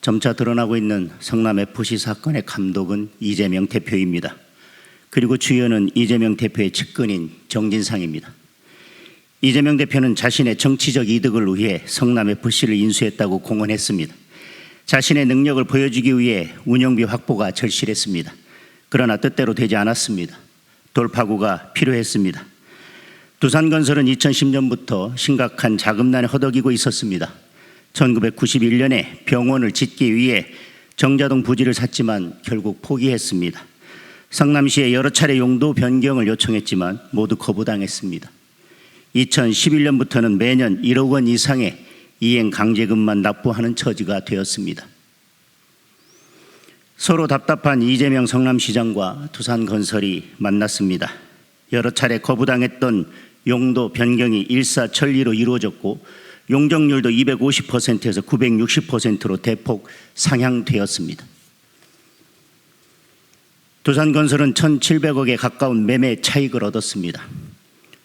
점차 드러나고 있는 성남FC 사건의 감독은 이재명 대표입니다. 그리고 주연은 이재명 대표의 측근인 정진상입니다. 이재명 대표는 자신의 정치적 이득을 위해 성남FC를 인수했다고 공언했습니다. 자신의 능력을 보여주기 위해 운영비 확보가 절실했습니다. 그러나 뜻대로 되지 않았습니다. 돌파구가 필요했습니다. 두산건설은 2010년부터 심각한 자금난에 허덕이고 있었습니다. 1991년에 병원을 짓기 위해 정자동 부지를 샀지만 결국 포기했습니다. 성남시에 여러 차례 용도 변경을 요청했지만 모두 거부당했습니다. 2011년부터는 매년 1억 원 이상의 이행 강제금만 납부하는 처지가 되었습니다. 서로 답답한 이재명 성남시장과 두산건설이 만났습니다. 여러 차례 거부당했던 용도 변경이 일사천리로 이루어졌고 용적률도 250%에서 960%로 대폭 상향되었습니다. 두산건설은 1,700억에 가까운 매매 차익을 얻었습니다.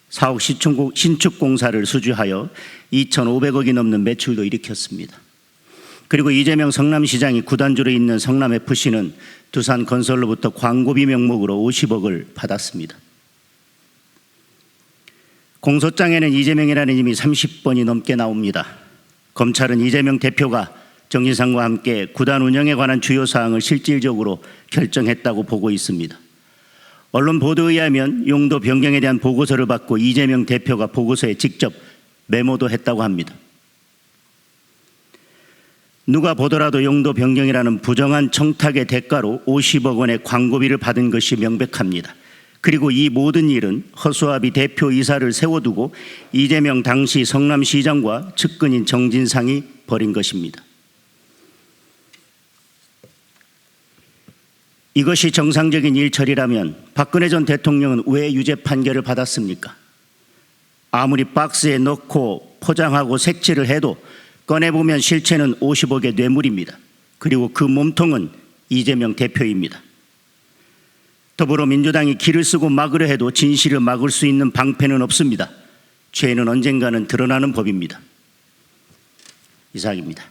사옥 신축 공사를 수주하여 2,500억이 넘는 매출도 일으켰습니다. 그리고 이재명 성남시장이 구단주로 있는 성남FC는 두산건설로부터 광고비 명목으로 50억을 받았습니다. 공소장에는 이재명이라는 이름이 30번이 넘게 나옵니다. 검찰은 이재명 대표가 정진상과 함께 구단 운영에 관한 주요 사항을 실질적으로 결정했다고 보고 있습니다. 언론 보도에 의하면 용도 변경에 대한 보고서를 받고 이재명 대표가 보고서에 직접 메모도 했다고 합니다. 누가 보더라도 용도 변경이라는 부정한 청탁의 대가로 50억 원의 광고비를 받은 것이 명백합니다. 그리고 이 모든 일은 허수아비 대표 이사를 세워두고 이재명 당시 성남시장과 측근인 정진상이 벌인 것입니다. 이것이 정상적인 일처리라면 박근혜 전 대통령은 왜 유죄 판결을 받았습니까? 아무리 박스에 넣고 포장하고 색칠을 해도 꺼내보면 실체는 50억의 뇌물입니다. 그리고 그 몸통은 이재명 대표입니다. 더불어민주당이 길을 쓰고 막으려 해도 진실을 막을 수 있는 방패는 없습니다. 죄는 언젠가는 드러나는 법입니다. 이상입니다.